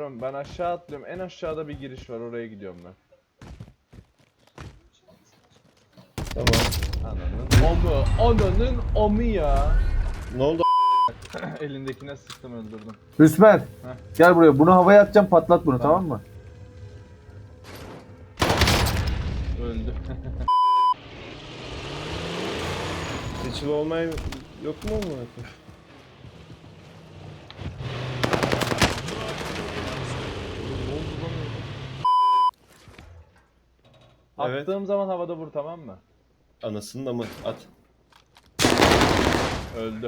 Ben aşağı atlıyorum. En aşağıda bir giriş var. Oraya gidiyorum ben. Tamam. Ananın omu. Ananın omu ya. Ne oldu? Elindekine sıktım öldürdüm. Hüsmer. Heh. Gel buraya. Bunu havaya atacağım patlat bunu Tamam. tamam, mı? Öldü. Seçili olmay yok mu mu? Evet. Attığım zaman havada vur tamam mı? Anasını da mı? At. Öldü.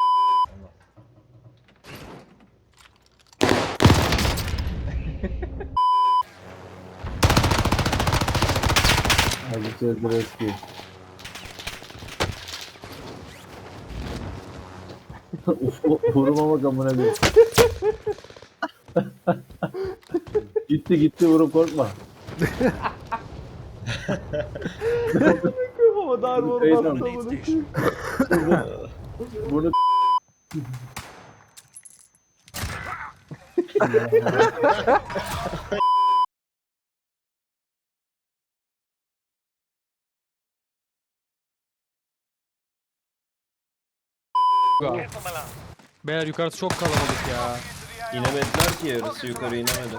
Hadi sözleri eski. Vurmamak amına bir. gitti gitti vurup korkma. Havada armor Beyler. bastı bunu. Bunu Beyler yukarısı çok kalabalık ya. İnemediler ki yarısı yukarı inemedi.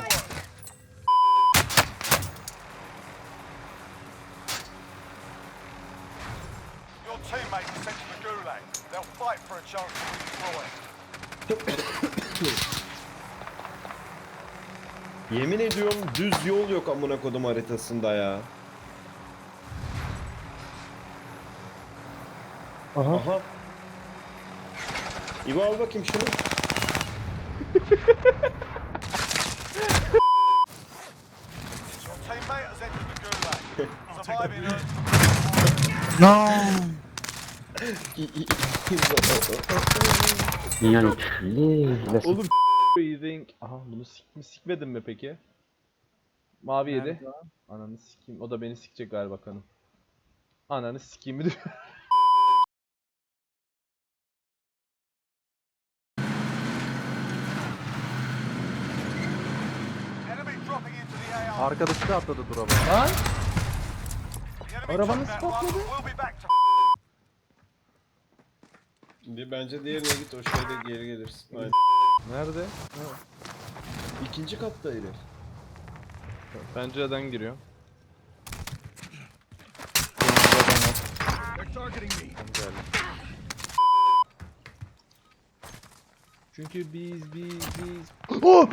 Chance to redeploy. Yemin ediyorum düz yol yok amına kodum haritasında ya. Aha. Aha. İbo al bakayım şunu. Your teammate has entered the gulag. Surviving earns Yani please. Oğlum think. Aha bunu sik mi sikmedin mi peki? Mavi yedi. Ananı sikeyim. O da beni sikecek galiba kanım. Ananı sikeyim AR. Arkadaşı da atladı duraba. Lan! The enemy Bir bence diğerine git o şeyde geri gelirsin. Aynen. Nerede? İkinci katta herif. Pencereden giriyor. Çünkü biz biz biz Oh!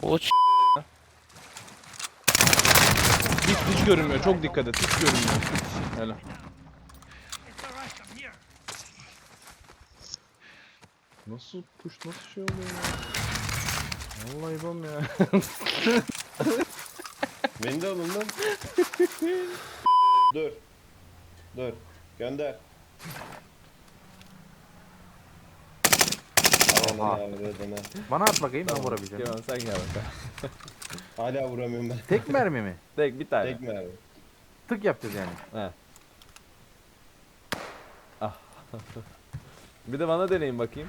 Koç. Hiç hiç görünmüyor. Çok dikkat et. Hiç görünmüyor. Helal. Nasıl push nasıl şey oluyor ya? Vallahi bom ya. Beni de alın lan. Dur. Dur. Gönder. Aman avradına. Bana at bakayım ben vurabileceğim. Kemal sen gel bakalım. Hala vuramıyorum ben. Tek mermi mi? Tek bir tane. Tek mermi. Tık yapacağız yani. He. Ah. bir de bana deneyin bakayım.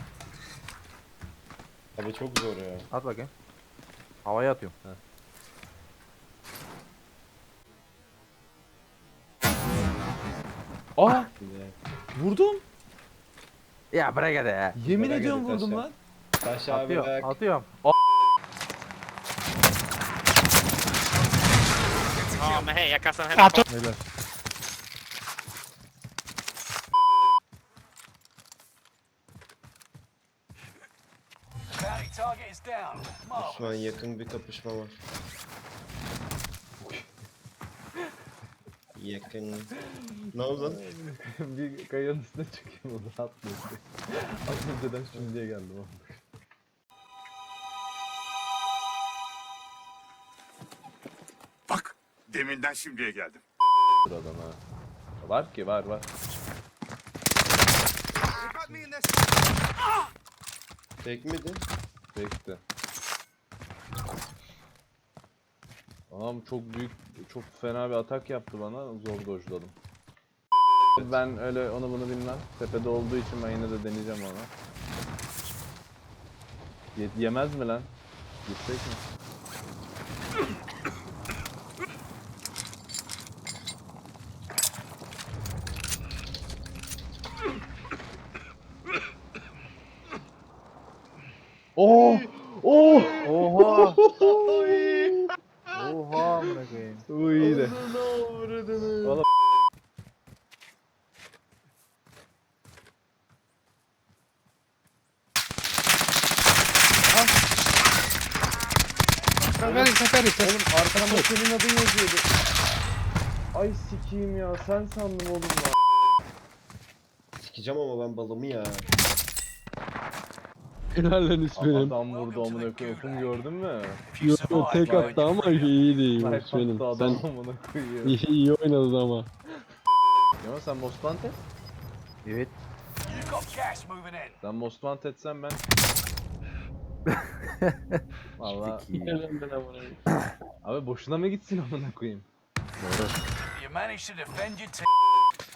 Abi çok zor ya. At bakayım. Havaya atıyorum. Aa Güzel. vurdum. Ya bırak hadi ya. Yemin Bırak ediyorum hadi vurdum taşa. lan. Taş abi Atıyorum. bırak. Atıyorum. Aa men hej, jag kastar en Helal. bounty target is down. Mark. Şu an yakın bir kapışma var. Yakın. Ne oldu? bir kayanın üstüne çıkayım o da atlıyor. Az önceden şimdiye geldim. Deminden şimdiye geldim. Sıradan ha. Var ki var var. Tek miydi? Bekle. Adam çok büyük, çok fena bir atak yaptı bana. Zor dojladım. Ben öyle onu bunu bilmem. Tepede olduğu için ben yine de deneyeceğim onu. Ye- yemez mi lan? Gitsek mi? Oh! Oh! Oha. Oha amına koyayım. Bu iyiydi. Oğlum. Sefer sefer Oğlum arkamda senin adın yazıyordu. Ay sikiyim ya sen sandım oğlum ya. Sikeceğim ama ben balımı ya. Helal lan Adam vurdu amına koyayım. Gördün mü? Yok tek attı ama iyi değil adam Sen amına koyayım. iyi, iyi oynadın ama. Ya sen Most Wanted? Evet. Sen Most Wanted sen ben. Valla abi boşuna mı gitsin amına koyayım? Team.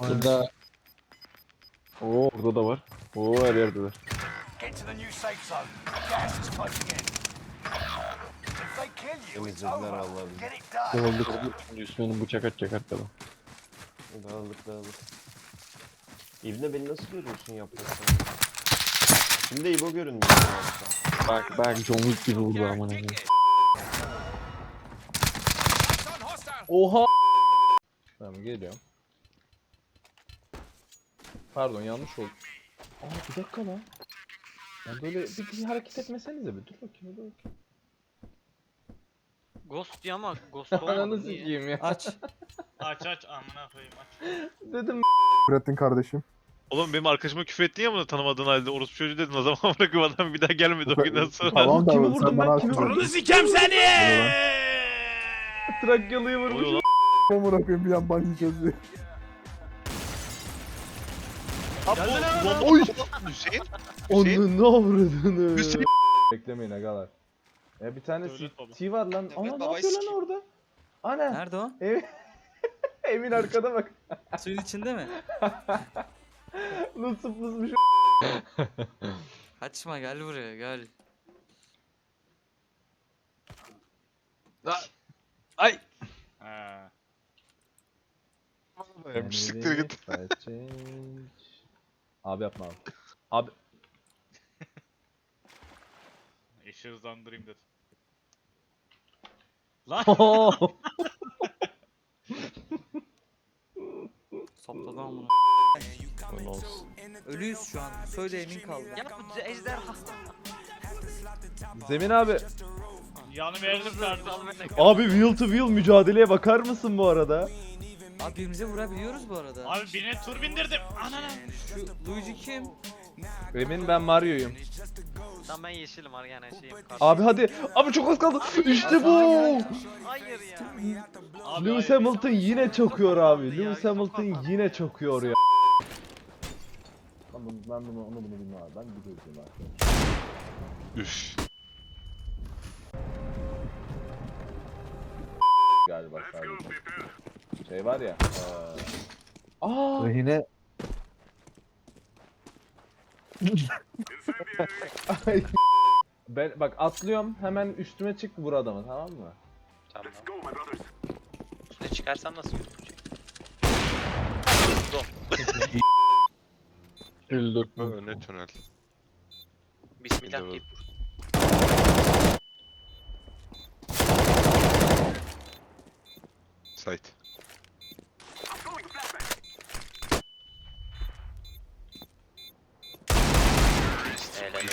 Burada. Oo orada da var. Oo her yerdeler. Get to the new safe zone. Gas is closing in. If they kill you, it's Temizlediler over. Allah'ım. Get it done. Dağıldık. Şimdi Üsmen'in bıçak atacak arkadan. Dağılık dağılık. İbne beni nasıl görüyorsun yapraktan? Şimdi İbo göründü. Bak bak John Wick gibi vurdu aman abi. Oha! Tamam geliyorum. Pardon yanlış oldu. Aa bir dakika lan. Ben böyle bir, bir hareket etmesenize bir dur bakayım dur bakayım. Ghost diyor ama Ghost Ananı olmadı niye? sikeyim ya. Aç. Aç aç amına koyayım aç. Dedim Ürettin kardeşim. Oğlum benim arkadaşıma küfür ettin ya bunu tanımadığın halde orospu çocuğu dedin o zaman amına koyayım adam bir daha gelmedi o günden sonra. Tamam kimi vurdum ben kimi vurdum? sikem seni! Trakyalıyı Oluyor vurmuş. lan. Amına koyayım bir an ban yiyeceğiz diye. Abi bu bomba! Hüseyin. Onun avradını. Hüseyin. Beklemeyin agalar. Ya bir tane Devlet baba. CT var lan. Ana ne babayı yapıyor lan sikeyim. orada? Ana. Nerede o? Emin, Emin arkada bak. Suyun içinde mi? Nasıl pusmuş. Kaçma gel buraya gel. Ay. Ha. Siktir git. Abi yapma abi. Abi. İşi hızlandırayım dedim. Lan. Sapladı amına. Ölüyüz şu an. Söyle emin kaldı. Ya bu ejderha. Zemin abi. Yanı verdim kardeşim. Abi wheel to wheel mücadeleye bakar mısın bu arada? Abi birbirimize vurabiliyoruz bu arada. Abi birine tur bindirdim. Ananı. Şu Luigi kim? Emin ben Mario'yum. Tamam ben yeşilim var yani şeyim. karşı- Abi hadi. Abi çok az kaldı. İşte bu. Hayır ya. Abi Lewis hayır. Hamilton yine çakıyor abi. Lewis Hamilton yine çakıyor ya. Ben bunu, ben bunu onu bunu bilmem abi. Ben biliyorum abi. Üf. Galiba sadece. Şey var ya. eee, Aa! yine Ay. ben bak atlıyorum hemen üstüme çık vur adamı tamam mı? Tamam. Üstüne çıkarsam nasıl gözükecek? 54 Ne tünel. Bismillah deyip vur.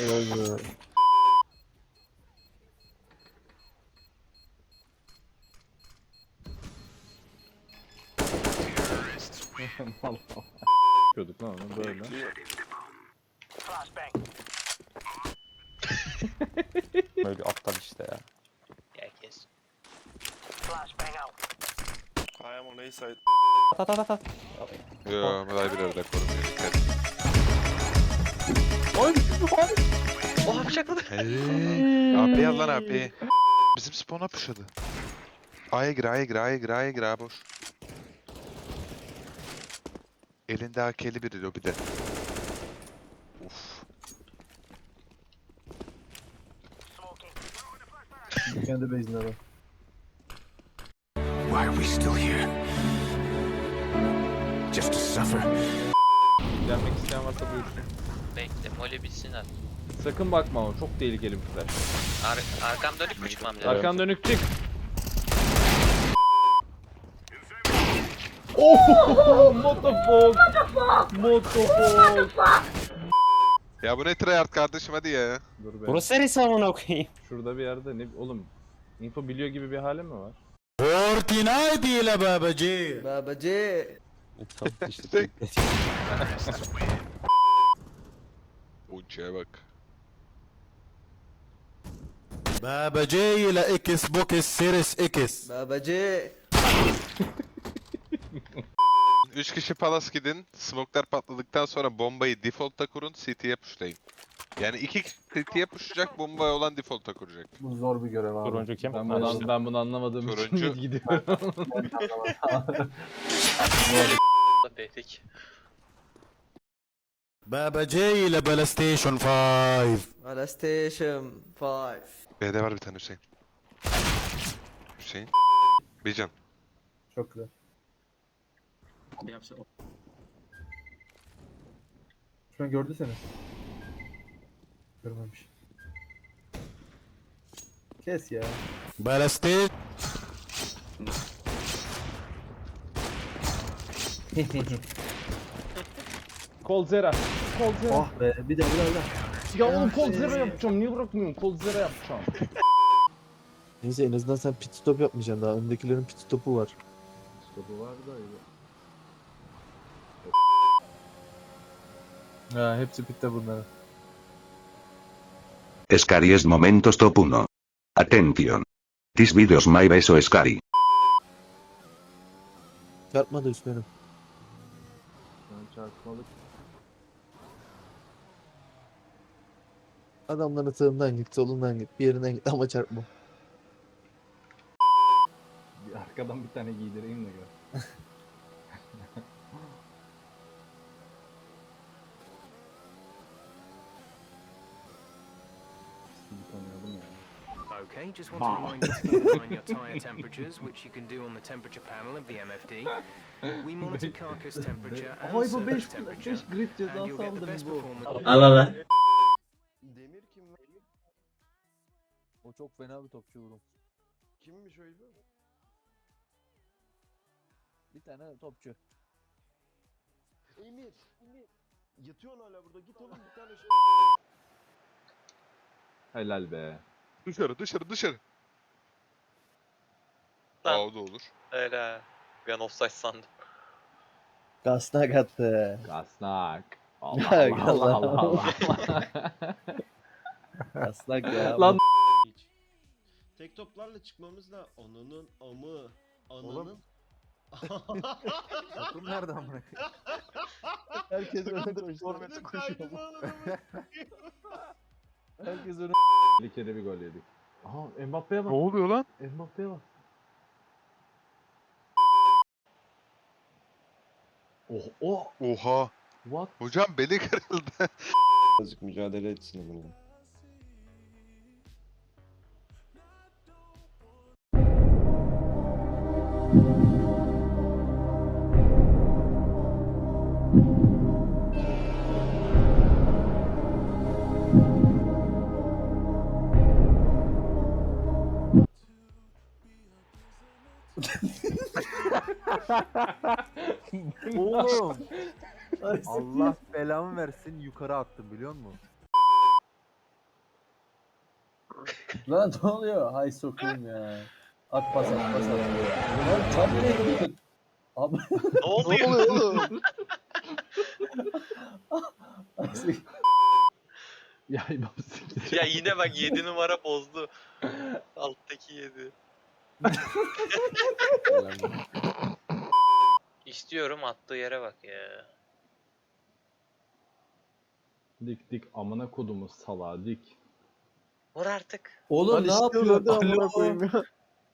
Site. Helal. Yapıyorduk lan onu böyle. Böyle bir aptal işte ya. Herkes. At at at at. Yo, daj bir arada korum. Oha bıçakladı. Abi yaz lan abi. Bizim spawn'a pushladı. A'ya gir, A'ya gir, A'ya gir, A'ya gir, A boş. Elinde AK'li biri lobide. Uf. Kendi base'inde adam. Why are we still here? Just to suffer? Gelmek isteyen varsa buyursun. Bekle mole bitsin abi. Sakın bakma ama çok tehlikeli bir flash. Ar arkam dönük mü çıkmam lazım? Arkan dönük çık. Oh, motofog. Motofog. Ya bu ne tryhard kardeşim hadi ya. Dur be. Burası neresi amına koyayım? Şurada bir yerde ne oğlum info biliyor gibi bir hali mi var? Babacı. Uçaya bak. Babacı. 3 kişi palas gidin. Smoke'lar patladıktan sonra bombayı default'ta kurun. CT'ye pushlayın. Yani iki CT'ye pushlayacak bomba olan default'ta kuracak. Bu zor bir görev abi. Turuncu kim? Ben bunu, an- ben bunu anlamadığım için Turuncu. mid gidiyorum. Dedik. Ala Station 5. B'de var bir tane Hüseyin. Hüseyin. Bir can. Çok güzel. Şu an gördü seni. Görmemiş. Kes ya. Kol zera. Kol zera. oh be bir daha bir daha bir daha. Ya oğlum kol zera yapacağım. Niye bırakmıyorum? Kol zera yapacağım. Neyse en azından sen pit stop yapmayacaksın daha. Öndekilerin pit stopu var. Stopu var da öyle. Ha hepsi pitte bunların. Scariest momentos top 1. Attention. This videos my beso scary. Çarpma da üstlerim. Ben çarpmalık. Adamların sağından git, solundan git, bir yerinden git ama çarpma. Bir arkadan bir tane giydireyim de gör. Sizi tanıyordum ya. Okay, just want to remind you to keep in mind your tyre temperatures, which you can do on the temperature panel of the MFD. We monitor carcass temperature and Ay bu surface 5 temperature, 5 grid and you'll cezası get the aldım best bu. performance. Demir O çok fena bir topçu vurum. Kimmiş o İbo? Bir tane topçu. Emir. Emir. Yatıyorsun hala burada. Git oğlum bir tane şey. Helal be. Dışarı dışarı dışarı. Lan. Aa o da olur. Öyle. Ben offside sandım. Kasnak attı. Gasnak. Allah Allah Allah Allah. Kasnak ya. Lan Tek toplarla çıkmamız da ananın amı. Oğlum. Ananın. Takım nerede amına Herkes koşuyor. Forvet'e koşuyor. Herkes önde. bir kere bir gol yedik. Aha Mbappe'ye bak. Ne oluyor lan? Mbappe'ye bak. Oh oh Oha. what? Hocam beli kırıldı. Azıcık mücadele etsin amına. Oğlum. Allah belamı versin yukarı attım biliyor musun? Lan ne oluyor? Hay sokayım ya. At pas at pas at. Lan tam nereye gidiyorsun? Abi Ne oluyor? oğlum? Ya İmam ya yine bak 7 numara bozdu. Alttaki 7. İstiyorum attığı yere bak ya. Dik dik amına kodumu sala dik. Vur artık. oğlum ne yapıyorsun? Alo.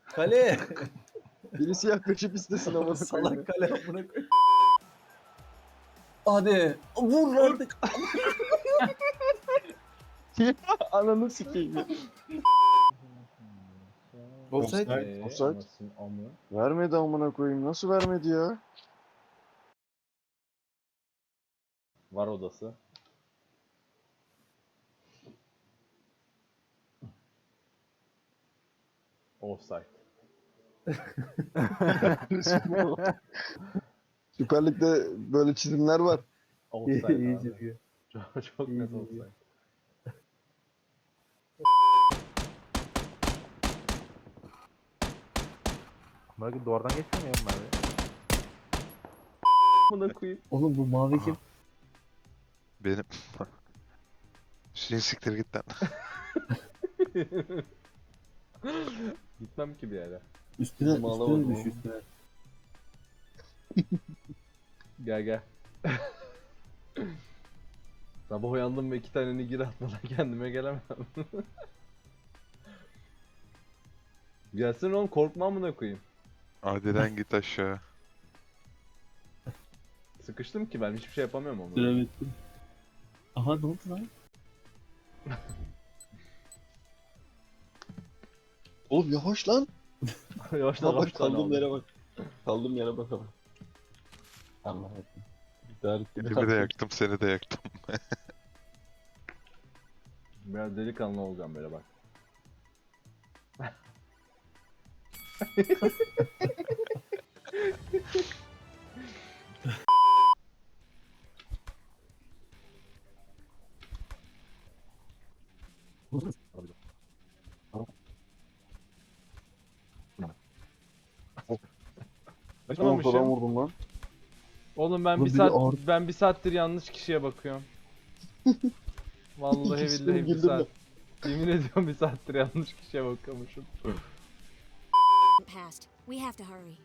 Kale. Birisi yaklaşıp istesin ama. Salak kale amına koy. Hadi. Vur artık. Ananı sikeyim Offside. Offside. amı. Vermedi amına koyayım. Nasıl vermedi ya? Var odası. Offside. Süper Lig'de böyle çizimler var. Offside İyi abi. çizgi. Çok, çok net offside. Koyayım duvardan geçmiyor mu abi? Buna koyayım. Oğlum bu mavi kim? Benim. Hüseyin siktir git lan. Gitmem ki bir yere. Üstüne, Bizim ağlamadı üstüne düş oğlum. üstüne. Gel gel. Sabah uyandım ve iki tane nigir atmadan kendime gelemem. Gelsin oğlum korkma amına koyayım. Adilen git aşağı. Sıkıştım ki ben hiçbir şey yapamıyorum ama. Süre bitti. Aha ne oldu lan? Oğlum yavaş lan. Yavaş Bak, yavaş bak kaldığım yere bak. Kaldığım yere bak ama. Allah etsin. Dert Elimi de yaktım seni de yaktım. Biraz delikanlı olacağım böyle bak. Ortadan Açamamışım. vurdum lan. Oğlum ben bir biri saat ağır- ben bir saattir yanlış kişiye bakıyorum. Vallahi İkisini billahi bir saat. Yemin ediyorum bir saattir yanlış kişiye bakıyormuşum. Past. We have to hurry.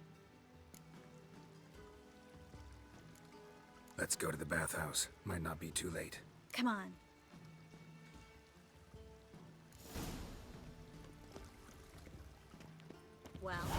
Let's go to the bathhouse. Might not be too late. Come on. Well. Well.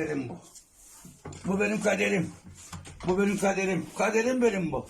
Kaderim bu. Bu benim kaderim. Bu benim kaderim. Kaderim benim bu.